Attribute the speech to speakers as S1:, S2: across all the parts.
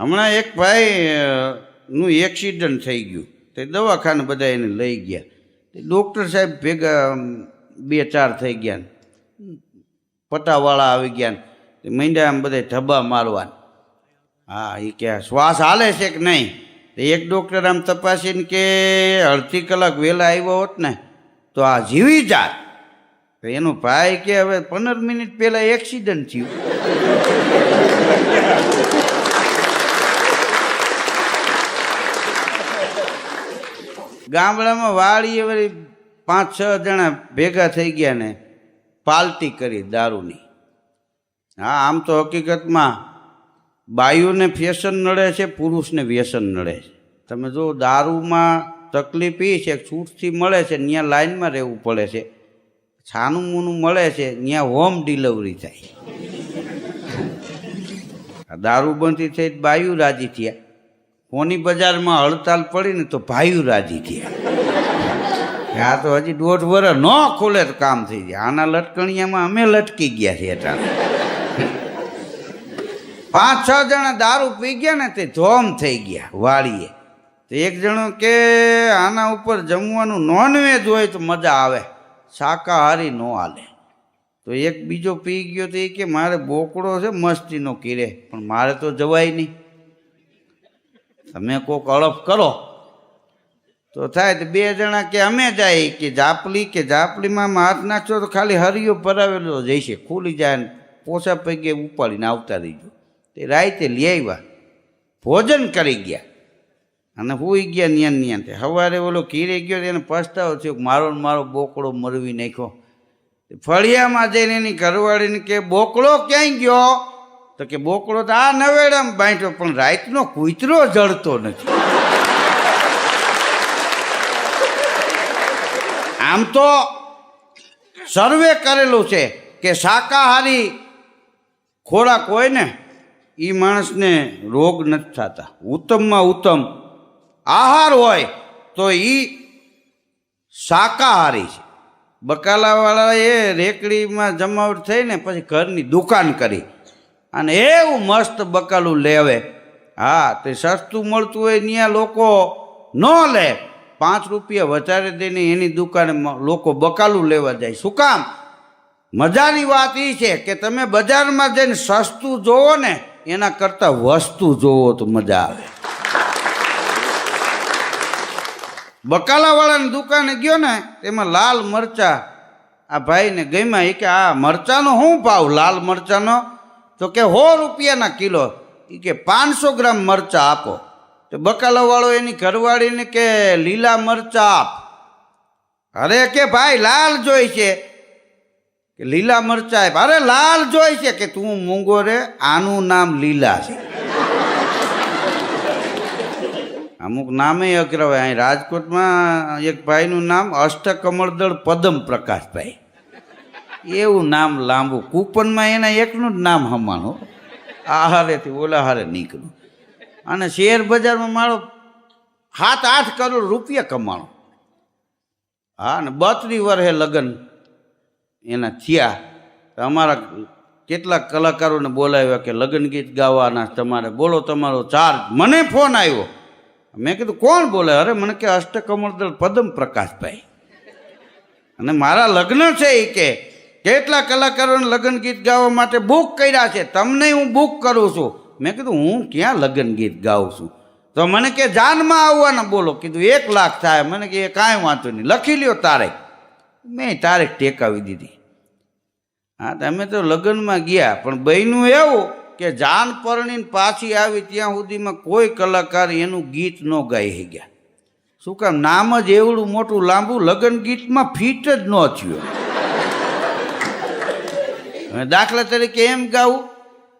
S1: હમણાં એક ભાઈ નું એક્સિડન્ટ થઈ ગયું. તે દવાખાને બધા એને લઈ ગયા. તે ડૉક્ટર સાહેબ ભેગા બે ચાર થઈ ગયા. પટાવાળા આવી ગયા. તે મીંડા આમ બધા ધબ્બા મારવાના. હા એ કે શ્વાસ હાલે છે કે નહીં? એક ડૉક્ટર આમ તપાસીને કે અડધી કલાક વહેલા આવ્યો હોત ને, તો આ જીવી જાત. તો એનો ભાઈ કે હવે પંદર મિનિટ પહેલાં એક્સિડન્ટ થયું. ગામડામાં વાળીએ વળી પાંચ છ જણા ભેગા થઈ ગયા ને પાલટી કરી દારૂની. હા, આમ તો હકીકતમાં બાયુને ફેશન નડે છે, પુરુષને વ્યસન નડે છે. તમે જો દારૂમાં તકલીફ એ છે, છૂટથી મળે છે ત્યાં લાઇનમાં રહેવું પડે છે. છાનું મૂનું મળે છે ત્યાં હોમ ડિલિવરી થાય. દારૂબંધી થઈ બાયુ રાજી થયા. કોની બજારમાં હડતાલ પડી ને તો ભાઈઓ રાજી થયા. આ તો હજી દોઢ વર્ષ ન ખોલે તો કામ થઈ જાય. આના લટકણિયામાં અમે લટકી ગયા છીએ અટાણે પાંચ છ જણા દારૂ પી ગયા ને તે ધોમ થઈ ગયા, વાળીએ. તો એક જણો કે, આના ઉપર જમવાનું નોનવેજ હોય તો મજા આવે. શાકાહારી ન હાલે. તો એક બીજો પી ગયો તો એ કે, મારે બોકડો છે, મસ્તીનો કીરે પણ મારે તો જવાય નહીં. તમે કોક અળપ કરો. તો થાય તો બે જણા કે અમે જાય કે જાપલી કે જાપલીમાં હાથ નાખશો તો ખાલી હરિયો ભરાવેલો જઈશે ખુલી જાય ને પોસા પૈકી ઉપાડીને આવતા રહીજો. તે રાતે લઈ આવ્યા, ભોજન કરી ગયા. અને હોઈ ગયા નિયન નિયન તે. સવારે ઓલો કીરે ગયો એને પસ્તાવો થયો મારો મારો બોકડો મરવી નાખ્યો. ફળિયામાં જઈને એની ઘરવાળીને કે, બોકડો ક્યાંય ગયો? તો કે બોકડો તો આ નવેડામાં બાંધ્યો, પણ રાતનો કૂતરો જળતો નથી. આમ તો સર્વે કરેલું છે કે શાકાહારી ખોરાક હોય ને એ માણસને રોગ નથી થતા. ઉત્તમમાં ઉત્તમ આહાર હોય તો એ શાકાહારી છે. બકાલાવાળાએ રેકડીમાં જમાવટ થઈ ને પછી ઘરની દુકાન કરી. અને એવું મસ્ત બકાલું લેવે. હા, તે સસ્તું મળતું હોય ત્યાં લોકો ન લે. પાંચ રૂપિયા વધારે દઈને એની દુકાને લોકો બકાલું લેવા જાય. શું કામ? મજાની વાત એ છે કે તમે બજારમાં જઈને સસ્તું જોવો ને, એના કરતાં વસ્તુ જોવો તો મજા આવે. બકાલાવાળાની દુકાને ગયો ને, એમાં લાલ મરચા. આ ભાઈને ગમ્યા એ કે આ મરચાનો શું ભાવ? લાલ મરચાનો? તો કે સો રૂપિયાના કિલો. એ કે પાંચસો ગ્રામ મરચા આપો. તો બકાલાવાળો એની ઘરવાળીને કે લીલા મરચા આપ. અરે કે ભાઈ લાલ જોઈ છે. કે લીલા મરચા આપ. અરે લાલ જોઈ છે કે તું મૂંગો રે, આનું નામ લીલા છે. અમુક નામે અગ્રવાય અહીં રાજકોટમાં એક ભાઈનું નામ અષ્ટકમળદળ પદમ પ્રકાશભાઈ. એવું નામ લાંબુ. કૂપનમાં એના એકનું જ નામ હમાણું આ હારેથી ઓલા હારે નીકળ્યું અને શેર બજારમાં મારો સાત આઠ કરોડ રૂપિયા કમાણો. હા ને બત્રી વર્ષે લગ્ન એના થયા. અમારા કેટલાક કલાકારોને બોલાવ્યા કે લગ્ન ગીત ગાવાના તમારે. બોલો તમારો ચાર્જ મને ફોન આવ્યો. મેં કીધું, કોણ બોલે? અરે, મને કે અષ્ટકમળદળ પદમ પ્રકાશભાઈ અને મારા લગ્ન છે એ કે કેટલા કલાકારોને લગ્ન ગીત ગાવા માટે બુક કર્યા છે? તમને હું બુક કરું છું. મેં કીધું, હું ક્યાં લગ્ન ગીત ગાઉં છું? તો મને કે, જાનમાં આવવાના બોલો. કીધું, એક લાખ થાય. મને કે, એ કાંઈ વાંધો નહીં. લખી લ્યો તારીખ. મેં તારીખ ટેકાવી દીધી. હા તમે તો લગ્નમાં ગયા, પણ બહેનું એવું કે જાન પરણીને પાછી આવી ત્યાં સુધીમાં કોઈ કલાકાર એનું ગીત ન ગાઈ ગયા શું કામ, નામ જ એવડું મોટું લાંબુ લગ્ન ગીતમાં ફિટ જ ન થયું દાખલા તરીકે એમ ગાવું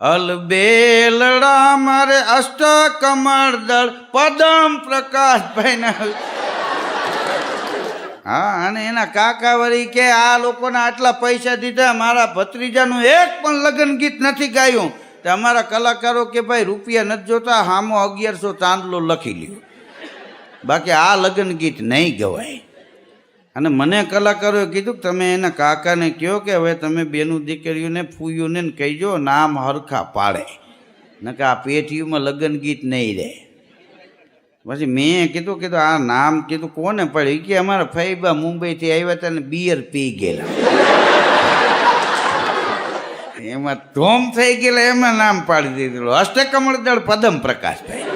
S1: અલબેલડા મારે અષ્ટ કમળ દળ પદમ પ્રકાશભાઈ ના હા, અને એના કાકા વળી કે, આ લોકોના આટલા પૈસા દીધા, મારા ભત્રીજાનું એક પણ લગ્ન ગીત નથી ગાયું. તો અમારા કલાકારો કે, ભાઈ, રૂપિયા નથી જોતા, હામો અગિયારસો ચાંદલો લખી લ્યો. બાકી આ લગ્ન ગીત નહીં ગવાય. અને મને કલાકારોએ કીધું કે તમે એના કાકાને કહો કે હવે તમે બેનું દીકરીઓને ફૂયુંને ને કહીજો, નામ હરખા પાડે. નકા આ પેટીયુમાં લગ્ન ગીત નહીં રહે. પછી મેં કીધું કીધું, આ નામ કીધું કોને પડ્યું? કે અમારા ફૈબા મુંબઈથી આવ્યા હતા ને બિયર પી ગયેલા. એમાં ધોમ થઈ ગયેલા, એમાં નામ પાડી દીધેલું અષ્ટકમળ દળ પદમ પ્રકાશભાઈ.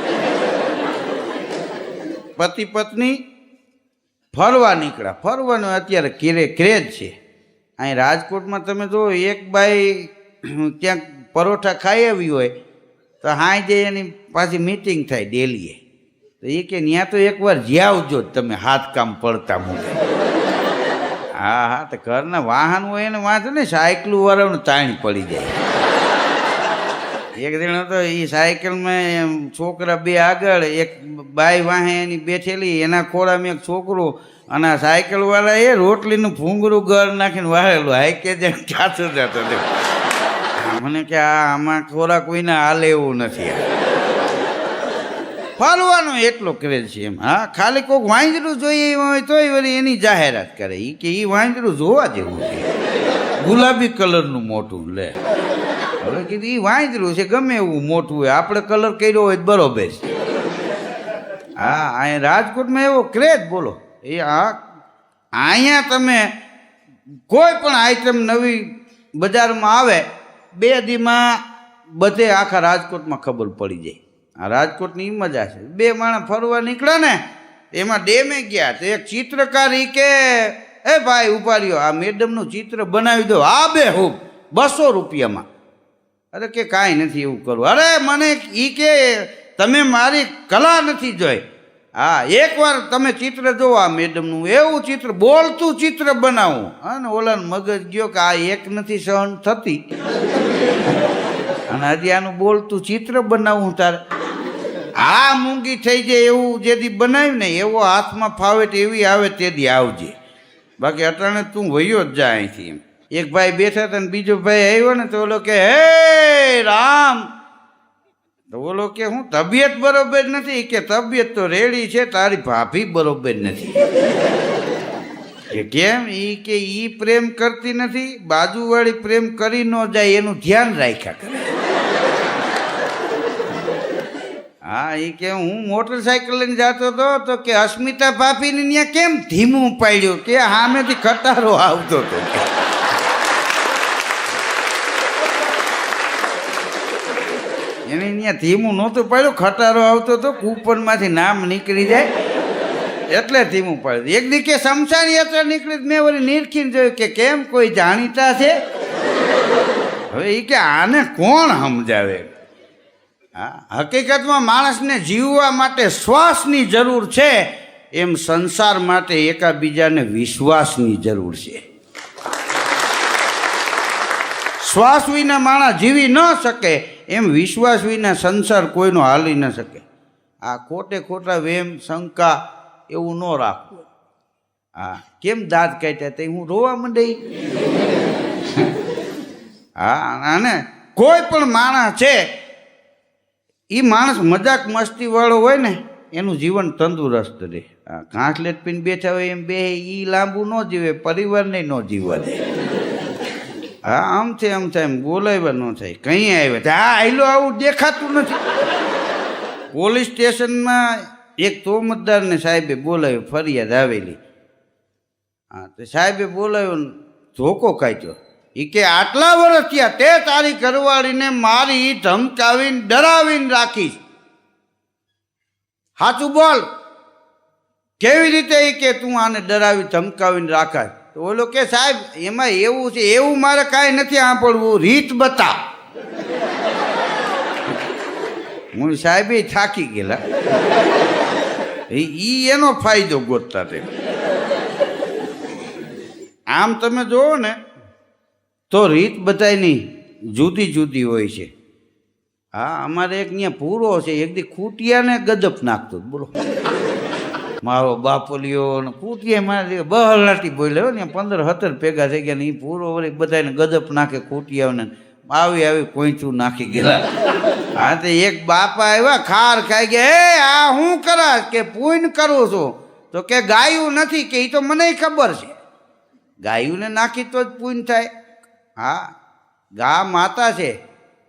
S1: પતિ પત્ની ફરવા નીકળ્યા. ફરવાનો અત્યારે કેરે ક્રેજ છે. અહીં રાજકોટમાં તમે જો એક બાઈ ક્યાંક પરોઠા ખાઈ આવી હોય, તો હાઈ જે એની પાછી મીટિંગ થાય ડેલીએ. તો એ કે ત્યાં તો એકવાર જ્યાવજો જ તમે હાથ કામ પડતા મૂકે. હા હા, તો ઘરના વાહન હોય એને વાંધો ને સાયકલું વાળાને તાણી પડી જાય. એક દિન હતો એ સાયકલમાં છોકરા બે આગળ, એક બાઈ વાહે એની બેઠેલી, એના ખોળામાં એક છોકરો અને આ સાયકલ વાળા એ રોટલીનું ફૂંગરું ગળ નાખીને વાળેલું હાઈકે જેમ ચાચો જતો મને કે આ આમાં ખોરાક કોઈને હાલે એવું નથી આ. ફરવાનો એટલો કરે છે એમ. હા, ખાલી કોઈક વાંજરું જોઈએ હોય તોય વળી એની જાહેરાત કરે. એ કે એ વાંજરું જોવા જેવું છે. ગુલાબી કલરનું મોટું લે. હવે કીધું એ વાંદરું છે, ગમે એવું મોટું હોય. આપણે કલર કર્યો હોય બરોબર છે. હા, અહીંયા રાજકોટમાં એવો ક્રેજ બોલો. એ આ, અહીંયા તમે કોઈ પણ આઈટમ નવી બજારમાં આવે, બે દીમાં બધે આખા રાજકોટમાં ખબર પડી જાય. આ રાજકોટની મજા છે. બે માણસ ફરવા નીકળ્યા ને, એમાં ડેમે ગયા તો એક ચિત્રકાર એ કે, એ ભાઈ રહ્યો. આ મેડમનું ચિત્ર બનાવી દો. આ બે હું, બસો રૂપિયામાં. અરે કે કાંઈ નથી એવું કરવું અરે મને ઈ કે તમે મારી કલા નથી જોઈ. હા, એકવાર તમે ચિત્ર જોવો આ મેડમનું. એવું ચિત્ર, બોલતું ચિત્ર બનાવું. અને ઓલા મગજ ગયો કે આ એક નથી સહન થતી. અને હજી આનું બોલતું ચિત્ર બનાવું તારે. આ મૂંગી થઈ જાય એવું જેથી બનાવ્યું ને, એવો હાથમાં ફાવે તે એવી આવે તેથી આવજે. બાકી અટાણે તું વયો જ જા અહીંથી એમ. એક ભાઈ બેઠા હતા ને બીજો ભાઈ આવ્યો ને તો ઓલો કે, હે રામ. તો બોલો કે, હું તબિયત બરોબર નથી. કે, તબિયત તો રેડી છે, તારી ભાભી બરોબર નથી. કેમ? એ કે એ પ્રેમ કરતી નથી, બાજુવાળી પ્રેમ કરી ન જાય, એનું ધ્યાન રાખ્યા કરે. હા એ કે, હું મોટરસાયકલ લઈને જતો હતો, તો કે, અસ્મિતા ભાભીને ત્યાં કેમ ધીમું પાડ્યું? કે સામેથી ખટારો આવતો હતો. ત્યાં ધીમું નહોતું પાડ્યું, ખટારો આવતો હતો કૂપનમાંથી નામ નીકળી જાય. એટલે ધીમું પાડ્યું. એક દી કે શમશાન યાત્રા નીકળી મેં વળી નિરખીને જોયું કે કેમ કોઈ જાણીતા છે? હવે એ કે આને કોણ સમજાવે? હા, હકીકતમાં માણસને જીવવા માટે શ્વાસની જરૂર છે, એમ સંસાર માટે એકાબીજાને વિશ્વાસની જરૂર છે. શ્વાસ વિના માણસ જીવી ન શકે. એમ વિશ્વાસ વિના સંસાર કોઈનો હાલી ન શકે. આ ખોટે ખોટા વેમ, શંકા એવું ન રાખવું. હા, કેમ દાંત કાઢ્યા તે હું રોવા માંડી? હા અને કોઈ પણ માણસ છે એ માણસ મજાક મસ્તી વાળો હોય ને, એનું જીવન તંદુરસ્ત રહે. હા ઘાસલેટ પીને બેઠા હોય એમ બે એ લાંબુ ન જીવે, પરિવારને ન જીવવા દે. હા આમ છે આમ થાય, એમ બોલાવ્યા ન થાય, કંઈ આવ્યા છે હા આયલો આવું દેખાતું નથી. પોલીસ સ્ટેશનમાં એક તો મતદારને સાહેબે બોલાવ્યો, ફરિયાદ આવેલી. હા, તો સાહેબે બોલાવ્યો ધોકો કાઢ્યો. એ કે, આટલા વર્ષ થયા, તે તારી ઘરવાળીને મારી ધમકાવીને ડરાવીને રાખીશ. સાચું બોલ. કેવી રીતે એ કે, તું આને ડરાવી, ધમકાવીને રાખાય તો ઓલો કે સાહેબ, એમાં એવું છે, એવું મારે કાંઈ નથી સાંભળવું. રીત બતા. હું સાહેબે થાકી ગયેલા. ઈ એનો ફાયદો ગોતતા તે. આમ તમે જોવો ને, તો રીત બધાયની જુદી જુદી હોય છે. હા, અમારે એક ત્યાં પૂરો છે, એક દી ખૂટિયાને ગદપ નાખતો. બોલો. મારો બાપલિયો ને ખૂટિયા મારે બહલાટી બોલ્યો ને પંદર હતર ભેગા થઈ ગયા ને એ પૂરો વળી બધાને ગદપ નાખે ખૂટિયાઓને આવી આવી કોઈચું નાખી ગયેલા. હા તો એક બાપા આવ્યા, ખાર ખાઈ ગયા. એ, આ હું કરાશ કે પૂન કરું છું? તો કે, ગાયું નથી કે એ તો મને ખબર છે. ગાયુંને નાખી તો જ પૂન થાય. હા, ગા માતા છે.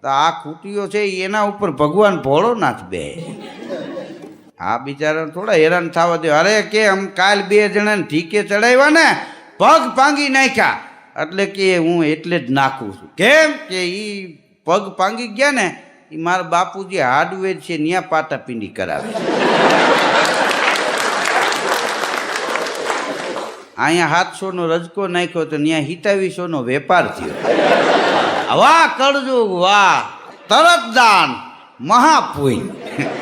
S1: તો આ ખૂટીઓ છે એના ઉપર ભગવાન ભોળોનાથ બે આ બિચારા થોડા હેરાન થવા દે. અરે કે આમ કાલ બે જણાને ઢીકે ચડાવ્યા ને પગ પાંગી નાખ્યા. એટલે કે હું એટલે જ નાખું છું. કેમ? કે એ પગ પાંગી ગયા ને એ મારા બાપુજી હાર્ડવેર છે ત્યાં પાટાપિંડી કરાવે અહીંયા સાતસોનો રજકો નાખ્યો તો ત્યાં હિતાવીસોનો વેપાર થયો. વાહ કરજો વાહ. તરત દાન મહાપુણ્ય